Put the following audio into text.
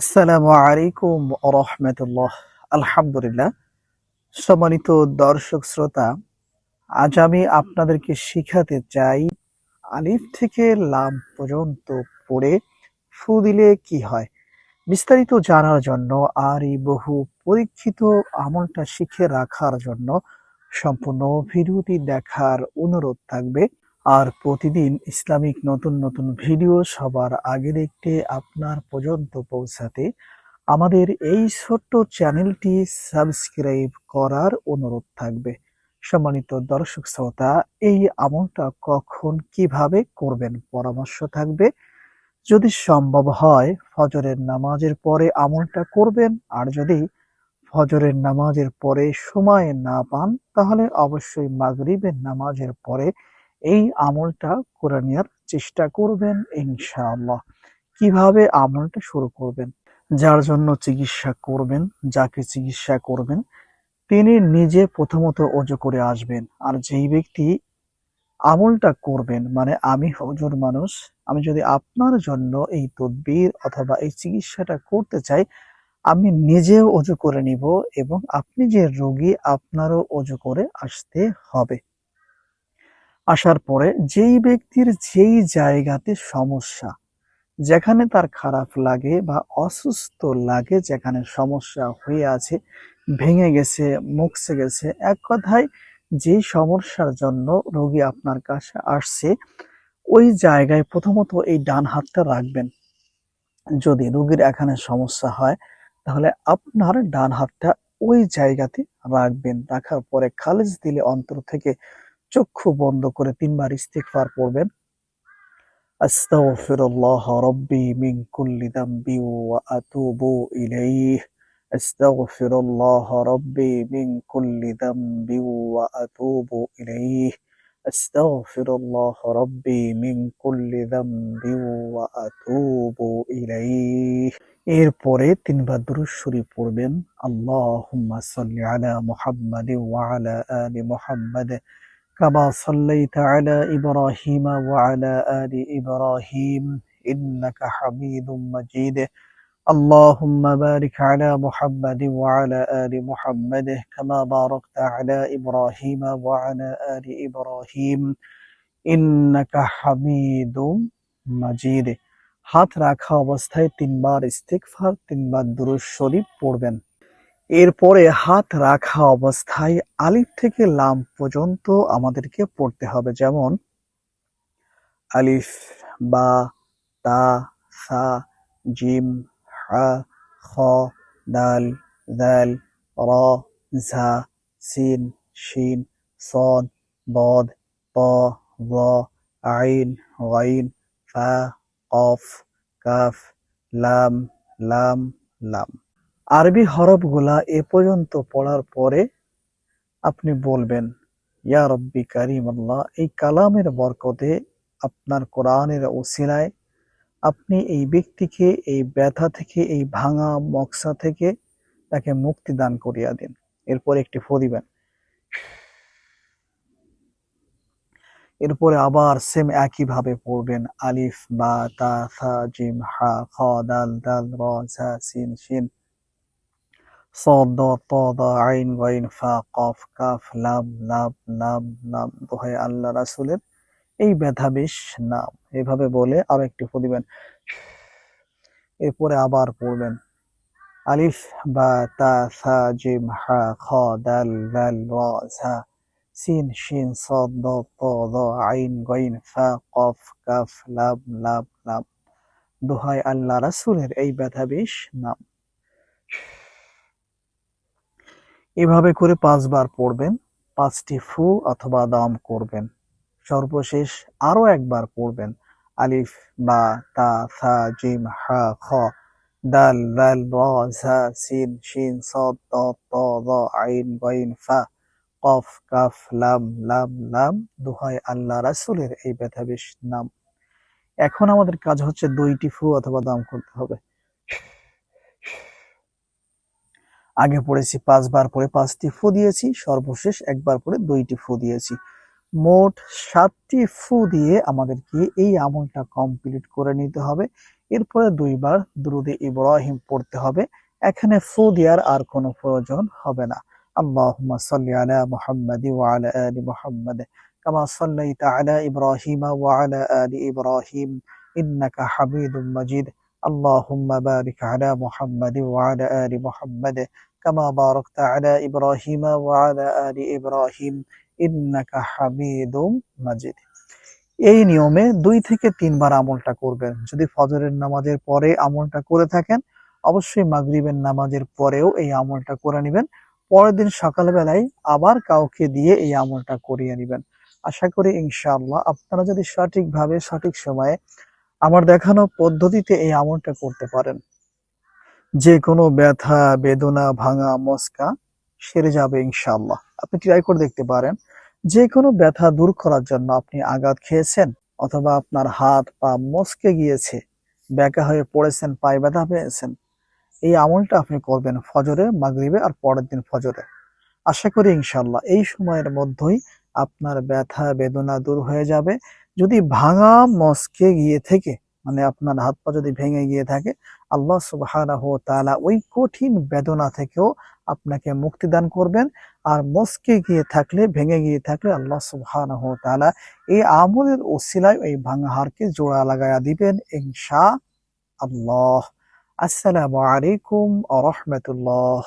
আসসালামু আলাইকুম রহমতুল্লাহ। আলহামদুলিল্লাহ। সম্মানিত দর্শক শ্রোতা, আজ আমি আপনাদেরকে শিখাতে চাই, আলিফ থেকে লাম পর্যন্ত পড়ে ফু দিলে কি হয়? বিস্তারিত জানার জন্য আর এই বহু পরীক্ষিত আমলটা শিখে রাখার জন্য সম্পূর্ণ ভিডিওটি দেখার অনুরোধ থাকবে। আর প্রতিদিন ইসলামিক নতুন নতুন ভিডিও সবার আগে দেখতে আপনার পর্যন্ত পৌঁছাতে আমাদের এই ছোট্ট চ্যানেলটি সাবস্ক্রাইব করার অনুরোধ থাকবে। সম্মানিত দর্শক শ্রোতা, এই আমলটা কখন কীভাবে করবেন পরামর্শ থাকবে? যদি সম্ভব হয়, ফজরের নামাজের পরে আমলটা করবেন, আর যদি ফজরের নামাজের পরে সময় না পান, তাহলে অবশ্যই মাগরিবের নামাজের পরে এই আমলটা করে নেওয়ার চেষ্টা করবেন, ইনশাআল্লাহ। কীভাবে আমলটা শুরু করবেন? যার জন্য চিকিৎসা করবেন, যাকে চিকিৎসা করবেন, তিনি নিজে প্রথমত অজু করে আসবেন। আর যেই ব্যক্তি আমলটা করবেন মানে আমি হজুর মানুষ, আমি যদি আপনার জন্য এই তদবির অথবা এই চিকিৎসাটা করতে চাই, আমি নিজেও অজু করে নিব এবং আপনি যে রোগী, আপনারও অজু করে আসতে হবে। আসার পরে যেই ব্যক্তির যেই জায়গাতে সমস্যা, যেখানে তার খারাপ লাগে বা অসুস্থ লাগে, যেখানে সমস্যা হয়ে আছে, ভেঙে গেছে মুখছে গেছে, এক কথায় যে সমস্যার জন্য রোগী আপনার কাছে আসছে, ওই জায়গায় প্রথমত এই ডান হাতটা রাখবেন। যদি রোগীর এখানে সমস্যা হয়, তাহলে আপনার ডান হাতটা ওই জায়গাতে রাখবেন। রাখার পরে খালিজ দিলে অন্তর থেকে চক্ষু বন্ধ করে তিনবার ইস্তিগফার পড়বেন। আস্তাগফিরুল্লাহ রব্বি মিন কুল্লি যামবি ওয়া আতুবু ইলাইহি। আস্তাগফিরুল্লাহ রব্বি মিন কুল্লি যামবি ওয়া আতুবু ইলাইহি। আস্তাগফিরুল্লাহ রব্বি মিন কুল্লি যামবি ওয়া আতুবু ইলাইহি। এরপরে তিনবার দুরূদ শরীফ পড়বেন। আল্লাহুম্মা সাল্লি আলা মুহাম্মাদ ওয়া আলা আলি মুহাম্মাদ। كما صليت على إبراهيم وعلى آل إبراهيم إنك حميد مجيد اللهم بارك على محمد وعلى آل محمد كما باركت على إبراهيم وعلى آل إبراهيم إنك حميد مجيد হাত রাখা অবস্থায় তিনবার ইস্তিগফার তিনবার দুরূদ শরীফ পড়বেন এরপরে হাত রাখা অবস্থায় আলিফ থেকে লাম পর্যন্ত আমাদেরকে পড়তে হবে। যেমন, আলিফ, বা, তা, সা, জিম, হা, খ, দাল দাল, র, ঝা, সিন, শিন, সন, বদ, প ব আইন ওয়াইন ফা অফ কাফ, লাম লাম লাম। আরবি হরফগুলা এ পর্যন্ত পড়ার পরে আপনি বলবেন, ইয়া রব্বি কারিম আল্লাহ এই কালামের বরকতে আপনার কোরআনের ওসিলায় আপনি এই ব্যক্তিকে এই ব্যথা থেকে, এই ভাঙা মক্সা থেকে তাকে মুক্তি দান করিয়া দিন। এরপর একটি ফো দিবেন এরপরে আবার সেম একই ভাবে পড়বেন, আলিফ, বা, তা থা জিম, হা, খ, দাল দাল, র, ঝা, সিন, শিন। সদ তদ আইন ওয়াইন ফা কফ কাফ লাম লাম লাম লাম দোহাই আল্লাহ রাসুলের এই ব্যথাবিষ নাম। এভাবে বলে আর একটি পড়িবেন। এরপরে আবার পড়বেন। আলিফ, বা, তা, সা হা, খ, দাল দাল র, ঝা, সিন, শিন, সদ, দ, ত, দ, আইন, গাইন, ফা, কফ, কাফ, লাম লাম লাম। দোহাই আল্লাহ রাসুলের এই ব্যথাবিষ নাম। এভাবে করে পাঁচবার পড়বেন, পাঁচটি ফু অথবা দম করবেন। সর্বশেষ আরও একবার পড়বেন, আলিফ, বা, তা, থা, জিম, হা, খ, দাল দাল র, ঝা, সিন, শিন স ত ত দ আইন বাইন ফা, কফ, কাফ, লাম লাম লাম, দুহাই আল্লাহ রাসুলের এই ব্যথাবিশ নাম। এখন আমাদের কাজ হচ্ছে দুইটি ফু অথবা দাম করতে হবে। আগে পড়েছি, পাঁচবার পরে পাঁচটি ফু দিয়েছি, সর্বশেষ একবার পরে দুইটি ফু দিয়েছি। মোট সাতটি ফু দিয়ে আমাদেরকে এই আমলটা কমপ্লিট করে নিতে হবে। এরপরে দুইবার দুরুদে ইব্রাহিম পড়তে হবে। এখানে ফু দেওয়ার আর কোনো প্রয়োজন হবে না। মুহাম্মাদ, কামা সাল্লাইতা আলা ইব্রাহিম ওয়া আলা আলি ইব্রাহিম, ইন্নাকা হামিদুম মাজিদ। আল্লাহুম্মা বারিক আলা মুহাম্মাদি ওয়া আলা আলি মুহাম্মাদ কামা বারাকতা আলা ইব্রাহিম ওয়া আলা আলি ইব্রাহিম ইন্নাকা হামিদুম এই নিয়মে দুই থেকে তিনবার আমলটা করবেন। যদি ফজরের নামাজের পরে আমলটা করে থাকেন, অবশ্যই মাগরিবের নামাজের পরেও এই আমলটা করে নেবেন। পরের দিন সকালবেলায় আবার কাউকে দিয়ে এই আমলটা করিয়ে নেবেন। আশা করি ইনশাআল্লাহ আপনারা যদি সঠিকভাবে সঠিক সময়ে আমার দেখানো পদ্ধতিতে এই আমলটা করতে পারেন। যে কোনো ব্যথা, বেদনা, ভাঙা, মস্কা সেরে যাবে ইনশাল্লাহ আপনি ট্রাই করে দেখতে পারেন। যে কোনো ব্যথা দূর করার জন্য আপনি আঘাত খেয়েছেন অথবা আপনার হাত পা মস্কে গিয়েছে ব্যাকা হয়ে পড়েছেন, পায়ে ব্যথা পেয়েছেন, এই আমলটা আপনি করবেন ফজরে, মাগরিবে আর পরের দিন ফজরে। আশা করি ইনশাল্লাহ এই সময়ের মধ্যেই আপনার ব্যথা, বেদনা দূর হয়ে যাবে। যদি ভাঙা, মস্কে গিয়ে থেকে মানে আপনার হাত পা যদি ভেঙে গিয়ে থাকে, আল্লাহ তাআলা ওই কঠিন বেদনা থেকেও আপনাকে মুক্তি দান করবেন। আর মস্কে গিয়ে থাকলে, ভেঙে গিয়ে থাকলে আল্লাহ তাআলা এই আমলের ওসিলায় এই ভাঙা হাড়কে জোড়া লাগায়া দিবেন ইনশা আল্লাহ। আসসালামু আলাইকুম আ রহমতুল্লাহ।